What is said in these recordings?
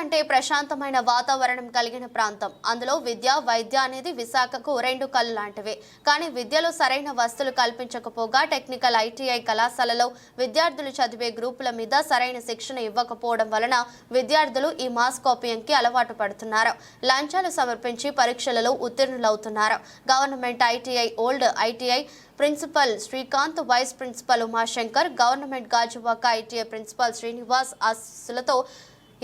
అంటే ప్రశాంతమైన వాతావరణం కలిగిన ప్రాంతం. అందులో విద్య వైద్య అనేది విశాఖకు రెండు కళ్ళు లాంటివే కానీ విద్యలో సరైన వస్తువులు కల్పించకపోగా టెక్నికల్ ఐటీఐ కళాశాలలో విద్యార్థులు చదివే గ్రూపుల మీద సరైన శిక్షణ ఇవ్వకపోవడం వలన విద్యార్థులు ఈ మాస్ కాపీయంకి అలవాటు పడుతున్నారు. లంచాలు సమర్పించి పరీక్షలలో ఉత్తీర్ణులవుతున్నారు. Government ITI old ITI principal Srikanth vice principal Umashankar government Gajuwaka ITI principal Srinivas ఆశీస్సులతో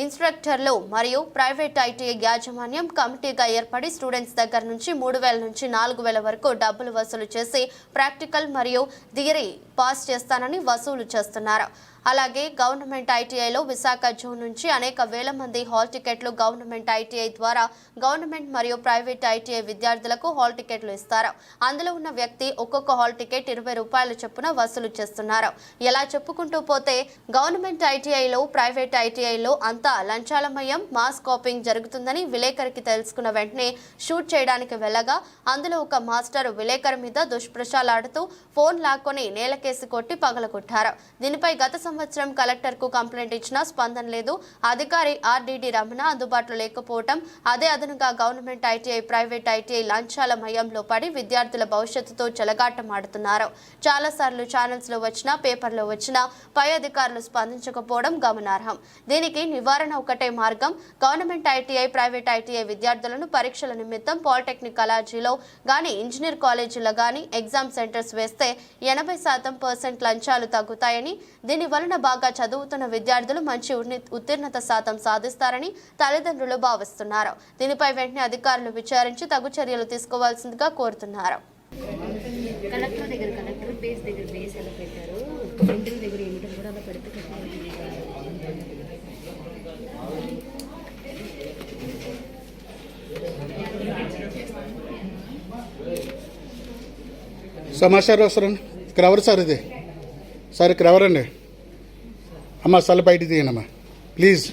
ఇన్స్ట్రక్టర్లు మరియు ప్రైవేట్ ఐటీఐ యాజమాన్యం కమిటీగా ఏర్పడి స్టూడెంట్స్ దగ్గర నుంచి మూడు వేల నుంచి నాలుగు వేల వరకు డబ్బులు వసూలు చేసి ప్రాక్టికల్ మరియు థియరీ పాస్ చేస్తానని వసూలు చేస్తున్నారు. అలాగే గవర్నమెంట్ ఐటీఐలో విశాఖ జోన్ నుంచి అనేక వేల మంది హాల్ టికెట్లు గవర్నమెంట్ ఐటీఐ ద్వారా గవర్నమెంట్ మరియు ప్రైవేట్ ఐటీఐ విద్యార్థులకు హాల్ టికెట్లు ఇస్తారు. అందులో ఉన్న వ్యక్తి ఒక్కొక్క హాల్ టికెట్ ఇరవై రూపాయల చొప్పున వసూలు చేస్తున్నారు. ఇలా చెప్పుకుంటూ పోతే గవర్నమెంట్ ఐటీఐలో ప్రైవేట్ ఐటీఐలో అంతా లంచాలమయం మాస్ కాపింగ్ జరుగుతుందని విలేకరికి తెలుసుకున్న వెంటనే షూట్ చేయడానికి వెళ్ళగా అందులో ఒక మాస్టర్ విలేకరు మీద దుష్ప్రచాలాడుతూ ఫోన్ లాక్కొని నేలకేసి కొట్టి పగలగొట్టారు. దీనిపై గత సంవత్సరం కలెక్టర్కు కంప్లైంట్ ఇచ్చినా స్పందన లేదు. అధికారి ఆర్డీడీ రమణ అందుబాటులో లేకపోవటం అదే అదనంగా గవర్నమెంట్ ఐటీఐ ప్రైవేట్ ఐటీఐ లంచాల మయంలో పడి విద్యార్థుల భవిష్యత్తుతో చెలగాటమాడుతున్నారు. చాలా సార్లు ఛానల్స్లో వచ్చినా పేపర్లో వచ్చినా పై అధికారులు స్పందించకపోవడం గమనార్హం. దీనికి నివారణ ఒకటే మార్గం. గవర్నమెంట్ ఐటీఐ ప్రైవేట్ ఐటీఐ విద్యార్థులను పరీక్షల నిమిత్తం పాలిటెక్నిక్ కళాజీలో గాని ఇంజనీర్ కాలేజీలో గాని ఎగ్జామ్ సెంటర్స్ వేస్తే ఎనభై శాతం పర్సెంట్ లంచాలు తగ్గుతాయని దీని వలన బాగా చదువుతున్న విద్యార్థులు మంచి ఉన్ని- ఉత్తీర్ణత శాతం సాధిస్తారని తల్లిదండ్రులు భావిస్తున్నారు. దీనిపై వెంటనే అధికారులు విచారించి తగు చర్యలు తీసుకోవాల్సిందిగా కోరుతున్నారు. కలెక్టర్ దగ్గర కలెక్టర్ బేస్ దగ్గర బేస్ ఎలా పెట్టారు? ఇంటి దగ్గర ఏమిటో కూడా అలా పెడితే కరెక్ట్గా సమాచారం వస్తారండి ఇక్కడ ఎవరు సార్ ఇది? సార్ ఇక్కడ ఎవరండి? అమ్మ సెల్ బయట తీయండి ప్లీజ్.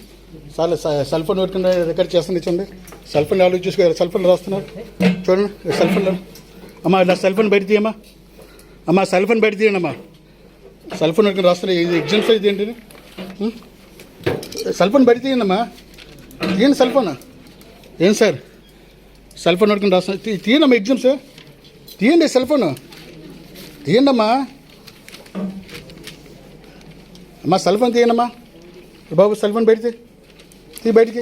సార్ సెల్ ఫోన్ పెట్టుకుని రికార్డ్ చేస్తుంది చూడండి. సెల్ ఫోన్ ఎవరు చూసుకో సెల్ ఫోన్ రాస్తున్నారు. చూడండి సెల్ ఫోన్ అమ్మా నా సెల్ ఫోన్ బయట తీయమ్మా. అమ్మా సెల్ ఫోన్ బయట తీయండి అమ్మా సెల్ ఫోన్ పెట్టుకుని రాస్తున్నారు. ఇది ఎగ్జామ్స్ ఇది? ఏంటి సెల్ ఫోన్ బయట తీయండి అమ్మా తీయండి సెల్ ఫోన్. ఏం సార్? సెల్ ఫోన్ పెట్టుకుని రాస్తున్నారు. తీ- తీయండి అమ్మా ఎగ్జామ్స్. తీయండి సెల్ ఫోన్. తీయండి అమ్మా అమ్మా సెల్ ఫోన్ తీయనమ్మా బాబు సెల్ ఫోన్ పెడితే తీ. బయటికి.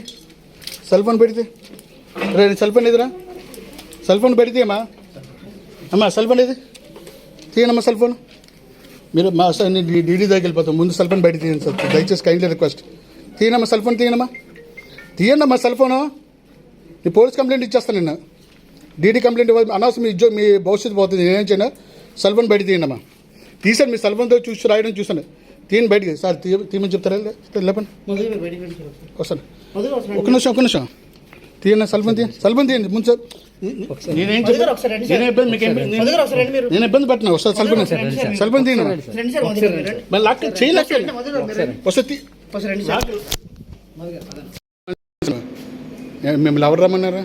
సెల్ ఫోన్ పెడితే రే సెల్ ఫోన్ ఎదురా సెల్ ఫోన్ పెడితే అమ్మా అమ్మా సెల్ ఫోన్ ఏది? తీయనమ్మా సెల్ ఫోన్. మీరు మా సార్ నేను డీడీ దగ్గరికి వెళ్ళిపోతాం. ముందు సెల్ ఫోన్ బయట తీయండి సార్. దయచేసి కైండ్లీ రిక్వెస్ట్ తీయనమ్మా సెల్ ఫోన్ తీయనమ్మా. తీయండి అమ్మా సెల్ ఫోను. నీ పోలీస్ కంప్లైంట్ ఇచ్చేస్తాను నేను డీడీ కంప్లైంట్ అనవసరం మీ ఉద్యోగం మీ భవిష్యత్తు పోతుంది. నేనేం చేయను? సెల్ ఫోన్ బయట తీయండి అమ్మా తీసాను మీ సెల్ ఫోన్తో చూసి రాయడం చూసాను తీయండి బయటికి. సార్ తీ తీయమని చెప్తారా? లేపండి. వస్తాను ఒక నిమిషం ఒక నిమిషం. తీయండి సెల్ ఫోన్ తీయండి. సెల్ ఫోన్ తీయండి. ముందు సార్ నేనేం చెప్పాను నేనే ఇబ్బంది మీకు నేను- నేను ఇబ్బంది పెట్టినా. ఒకసారి సెల్ ఫోన్ సెల్ ఫోన్ తీయండి. మళ్ళీ లాక్ చేయలేక వస్తే తీ ఏ- మిమ్మల్ని ఎవరు రమ్మన్నారా?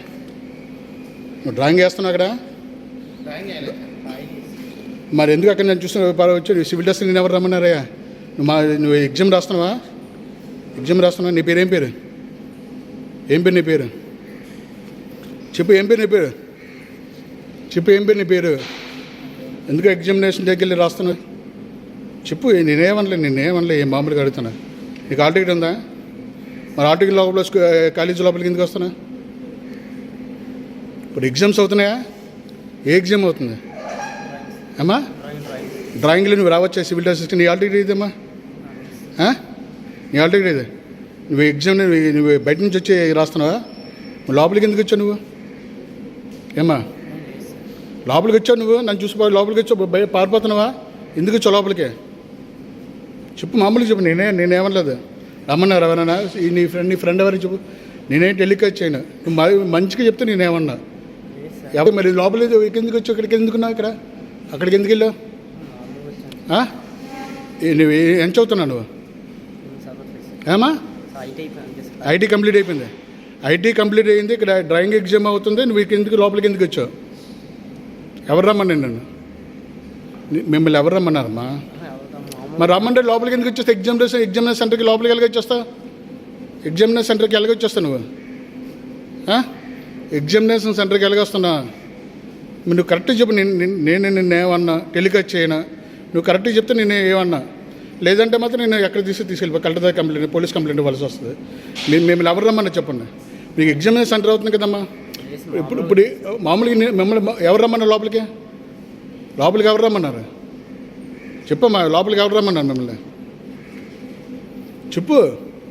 నువ్వు డ్రాయింగ్ వేస్తున్నావు అక్కడ? మరి ఎందుకు అక్కడ నేను చూస్తున్నా? బాగా వచ్చి సివిల్ డ్రెస్ నేను ఎవరు రమ్మన్నారా నువ్వు మా నువ్వు ఎగ్జామ్ రాస్తున్నావా? ఎగ్జామ్ రాస్తున్నావా? నీ పేరు ఏం పేరు? ఏం పేరు నీ పేరు? చెప్పు ఏం పేరు నీ పేరు? చెప్పు ఏం పేరు నీ పేరు? ఎందుకు ఎగ్జామినేషన్ దగ్గరికి వెళ్ళి రాస్తున్నావు? చెప్పు నేనేమనలే నేనేమనలే ఏం మామూలుగా అడుగుతున్నా. నీకు ఆల్ టికెట్ ఉందా? మరి ఆల్ టికెట్ లోపల కాలేజీ లోపలికి ఎందుకు వస్తున్నా ఇప్పుడు ఎగ్జామ్స్ అవుతున్నాయా? ఏ ఎగ్జామ్ అవుతుంది? అమ్మా? డ్రాయింగ్లో నువ్వు రావచ్చా? సివిల్ డ్రెస్ నీ టికెట్ ఇదమ్మా? నీ ఆల్ టికెట్ ఇది నువ్వు ఎగ్జామ్ నువ్వు బయట నుంచి వచ్చి రాస్తున్నావా? నువ్వు లోపలికి ఎందుకు వచ్చావు నువ్వు? ఏమ్మా? లోపలికి వచ్చావు నువ్వు? నన్ను చూసి పోయి లోపలికి వచ్చావు. భయ పారిపోతున్నావా? ఎందుకు వచ్చావు లోపలికి? చెప్పు మామూలుగా చెప్పు. నేనే నేనేమనలేదు. రమ్మన్నారు ఎవరన్నా నీ ఫ్రెండ్ నీ ఫ్రెండ్ ఎవరు చెప్పు. నేనేం టెలికాస్ట్ చేయను. నువ్వు మంచిగా చెప్తే నేనేమన్నా. ఎవరు మరి లోపల ఎందుకు వచ్చావు? ఇక్కడికి ఎందుకున్నావు ఇక్కడ? అక్కడికి ఎందుకు వెళ్ళావు? నువ్వు ఏం చదువుతున్నావు నువ్వు? ఏమా? ఐటీ కంప్లీట్ అయిపోయింది. ఐటీ కంప్లీట్ అయింది ఇక్కడ డ్రాయింగ్ ఎగ్జామ్ అవుతుంది నువ్వు ఎందుకు లోపలికి ఎందుకు వచ్చావు? ఎవరు రమ్మన్నాను నన్ను? మిమ్మల్ని ఎవరు రమ్మన్నారమ్మా? మరి రమ్మంటే లోపలికి ఎందుకు వచ్చేస్తా ఎగ్జామ్ ఎగ్జామ్ సెంటర్కి లోపలికి వెళ్ళి వచ్చేస్తా ఎగ్జామినేషన్ సెంటర్కి ఎలాగొచ్చేస్తావు నువ్వు? ఆ? ఎగ్జామినేషన్ సెంటర్కి ఎలాగొస్తున్నా నువ్వు కరెక్ట్గా చెప్పు నేను నేను- నేను నిన్ను ఏమన్నా టెలికాస్ట్ చేయనా? నువ్వు కరెక్ట్గా చెప్తే నేను ఏమన్నా? లేదంటే మాత్రం నేను ఎక్కడ తీసి తీసుకెళ్ళిపో. కలెక్టర్ దగ్గర కంప్లైంట్ పోలీస్ కంప్లైంట్ ఇవ్వాల్సి వస్తుంది. మేము మేము ఎవరు రమ్మన్నా చెప్పండి. మీకు ఎగ్జామినేషన్ సెంటర్ అవుతుంది కదమ్మా. ఇప్పుడు ఇప్పుడు మామూలుగా మిమ్మల్ని ఎవరు రమ్మన్నారు లోపలికి? లోపలికి ఎవరు రమ్మన్నారు? చెప్పమ్మా లోపలికి ఎవరు రమ్మన్నారు మిమ్మల్ని? చెప్పు.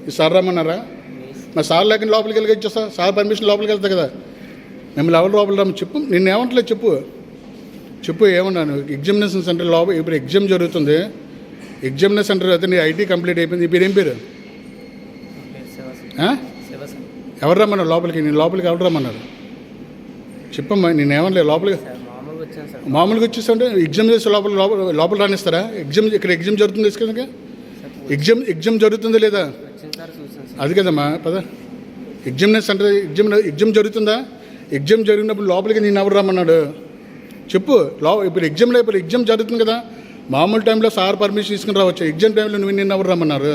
ఈ సార్ రమ్మన్నారా? మా సార్ లేకుండా లోపలికి వెళ్ళి ఇచ్చేస్తా సార్ పర్మిషన్ లోపలికి వెళ్తా కదా. మిమ్మల్ని ఎవరు లోపల రమ్మ చెప్పు. నేను ఏమంటలేదు చెప్పు. చెప్పు ఏమన్నాను? ఎగ్జామినేషన్ సెంటర్ లోపల ఇప్పుడు ఎగ్జామ్ జరుగుతుంది. ఎగ్జామినేషన్ సెంటర్ అయితే నీ ఐటీ కంప్లీట్ అయిపోయింది. పేరు ఏం పేరు ఎవరు రమ్మన్నారు లోపలికి? నేను లోపలికి ఎవరు రమ్మన్నారు? చెప్పమ్మా నేను ఏమనలేదు. లోపలికి మామూలుగా వచ్చేస్తుంటే ఎగ్జామ్ చేస్తే లోపల లోపల లోపల రానిస్తారా? ఎగ్జామ్ ఇక్కడ ఎగ్జామ్ జరుగుతుంది తీసుకెళ్ళక ఎగ్జామ్ ఎగ్జామ్ జరుగుతుందా లేదా? అది కదమ్మా పద. ఎగ్జామినేషన్ సెంటర్ ఎగ్జామ్ ఎగ్జామ్ జరుగుతుందా? ఎగ్జామ్ జరిగినప్పుడు లోపలికి నేను ఎవరు రమ్మన్నాడు? చెప్పు లో ఇప్పుడు ఎగ్జామ్లో ఇప్పుడు ఎగ్జామ్ జరుగుతుంది కదా? మామూలు టైంలో సార్ పర్మిషన్ తీసుకుని రావచ్చు? ఎగ్జామ్ టైంలో నువ్వు నిన్ను ఎవరు రమ్మన్నారు?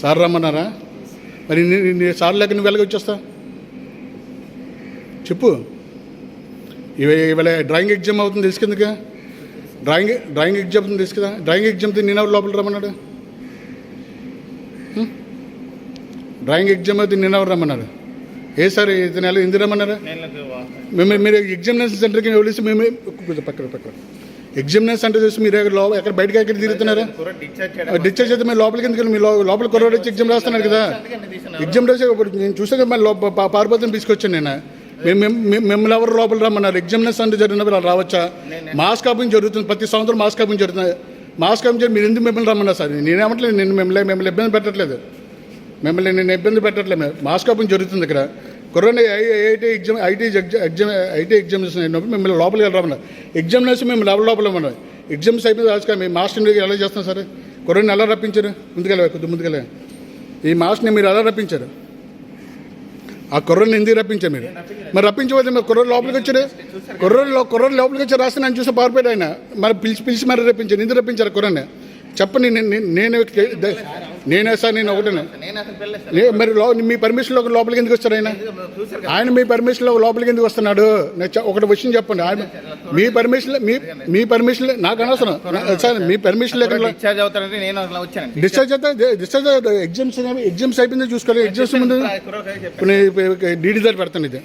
సార్ రమ్మన్నారా? మరి సార్ లేక నువ్వు వెళ్ళగా వచ్చేస్తా చెప్పు. ఇవ ఇవాళ డ్రాయింగ్ ఎగ్జామ్ అవుతుంది తీసుకెందుకు డ్రాయింగ్ డ్రాయింగ్ ఎగ్జామ్ అవుతుంది తీసుకుదా డ్రాయింగ్ ఎగ్జామ్ నేను ఎవరు లోపల రమ్మన్నాడు? డ్రాయింగ్ ఎగ్జామ్ అయితే నేను ఎవరు రమ్మన్నారు? ఏ సార్ ఇతను ఎలా ఎందుకు రమ్మన్నారు? మేము మీరు ఎగ్జామినేషన్ సెంటర్కి వెళ్ళేసి మేము పక్కన పక్కన. ఎగ్జామినేషన్ సెంటర్ చేసి మీరు ఎక్కడ లోపల ఎక్కడ బయటకి ఎక్కడ తిరుగుతున్నారా? డిశ్చార్జ్ అయితే మీరు లోపలికి ఎందుకు మీ లోపల కొరవాడు వచ్చి ఎగ్జామ్ రాస్తున్నారు కదా. ఎగ్జామ్ రాసే నేను చూసాక మళ్ళీ లోప పా- పారిపోతుంది తీసుకొచ్చాను నేను. మేము మేము- మేము- మిమ్మల్ని ఎవరు లోపల రమ్మన్నారు? ఎగ్జామినేషన్ సెంటర్ జరిగినప్పుడు అలా రావచ్చా? మాస్ కాపింగ్ జరుగుతుంది. ప్రతి సంవత్సరం మాస్ కాపింగ్ జరుగుతుంది. మాస్ కాపింగ్ జరిగి మీరు ఎందుకు మిమ్మల్ని రమ్మన్నారు సార్? నేనేమట్లేదు నేను మిమ్మల్ని మిమ్మల్ని ఇబ్బంది పెట్టట్లేదు. మిమ్మల్ని నేను ఇబ్బంది పెట్టట్లేదు. మాస్ కాపింగ్ జరుగుతుంది ఇక్కడ. Corona IIT exam IT exam IT examination అయినప్పుడు మిమ్మల్ని లోపలికి వెళ్ళరామన్నారు ఎగ్జామినేషన్ మేము లోపల లోపల ఉన్నాం ఎగ్జామ్స్ అయిపోయిన రాజకీయ మీ మాస్టర్ని ఎలా చేస్తాం సరే? కరోనా ఎలా రప్పించారు? ముందుకెళ్ళ కొద్ది ముందుకెళ్ళ ఈ మాస్టర్ని మీరు ఎలా రప్పించారు? ఆ కుర్రని ఎందుకు రప్పించారు మీరు? మరి రప్పించబోతే మరి కుర్ర లోపలికి వచ్చారు? కుర్రలు కుర్రలు లోపలికి వచ్చి రాస్తే నన్ను చూసి పారిపోయాడు ఆయన. మరి పిలిచి పిలిచి మరి రప్పించారు. ఎందుకు రప్పించారు కుర్రని చెప్పండి నేను నేను- సార్ నేను ఒకటే మరి మీ పర్మిషన్లో లోపలికి ఎందుకు వస్తారు ఆయన ఆయన మీ పర్మిషన్లో లోపలికి ఎందుకు వస్తున్నాడు ఒకటి విషయం చెప్పండి ఆయన మీ పర్మిషన్ మీ మీ పర్మిషన్ నాకు అనవసరం సార్ మీ పర్మిషన్ లేకుండా డిశ్చార్జ్ అయితే డిశ్చార్జ్ ఎగ్జామ్స్ ఎగ్జామ్స్ అయిపోయింది చూసుకోవాలి ఎగ్జామ్స్ ముందు చెప్పాను డీడీ దగ్గర పెడతాను ఇది